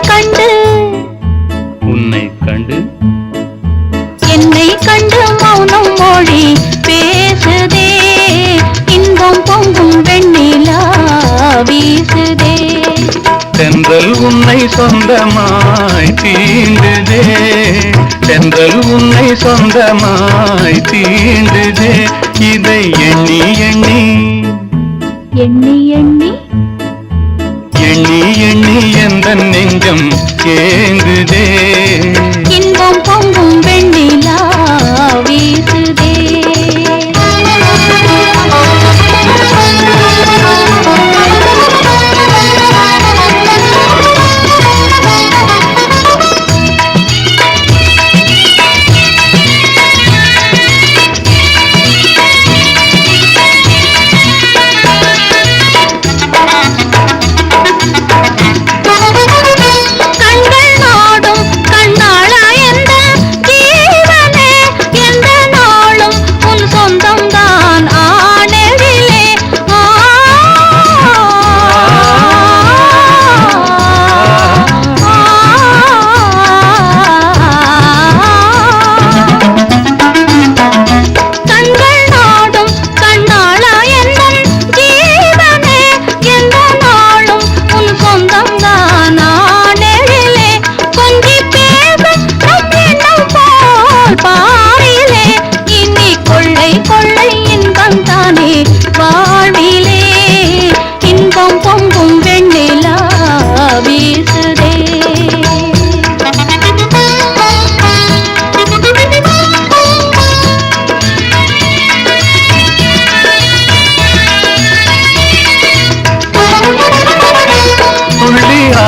கண்டு உன்னை கண்டு என்னை கண்டு மௌனம் மொழி பேசுதே. இன்பம் பொங்கும் வெண்ணிலா வீசுதே. தென்றல் உன்னை சொந்தமாய் தீண்டுதே. தென்றல் உன்னை சொந்தமாய் தீண்டுதே. இதை எண்ணி எண்ணி எண்ணி எண்ணி ஏங்குதே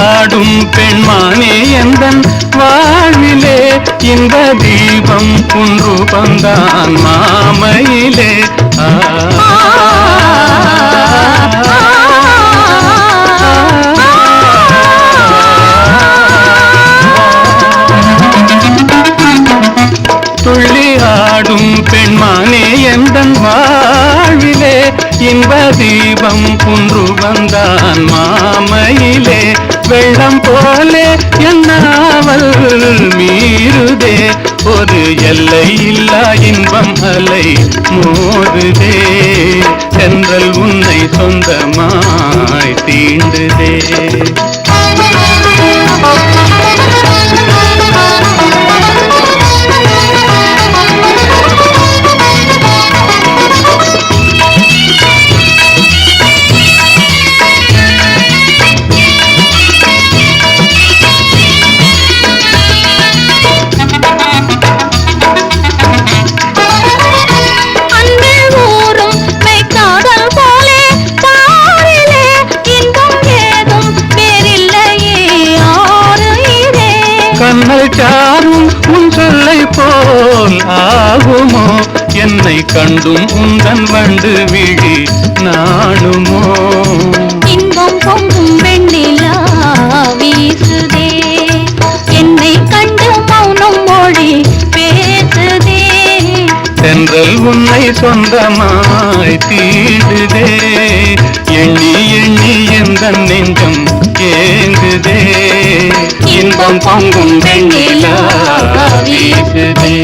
வாடும் பெண்மானே எந்தன் வாழ்விலே இந்த தீபம் குன்று பந்தான் மாமையே இன்ப தீபம் குன்று வந்தான் மாமையிலே. வெள்ளம் போலே என்னாவல் மீறுதே. ஒரு எல்லை இல்லா இன்பம் அலை மோதுதே. சொல்லை போல் ஆகுமோ? என்னை கண்டும் உந்தன் வண்டு விழி நாணுமோ? இன்பம் பொங்கும் வெண்ணிலா வீசுதே. என்னை கண்டு மௌனம் மொழி பேசுதே. தென்றல் உன்னை சொந்தமாய் தீடுதே எண்ணி எண்ணி எந்த நெஞ்சம் ஏங்குதே இன்பம் பொங்கும் வெண்ணிலா வீசுதே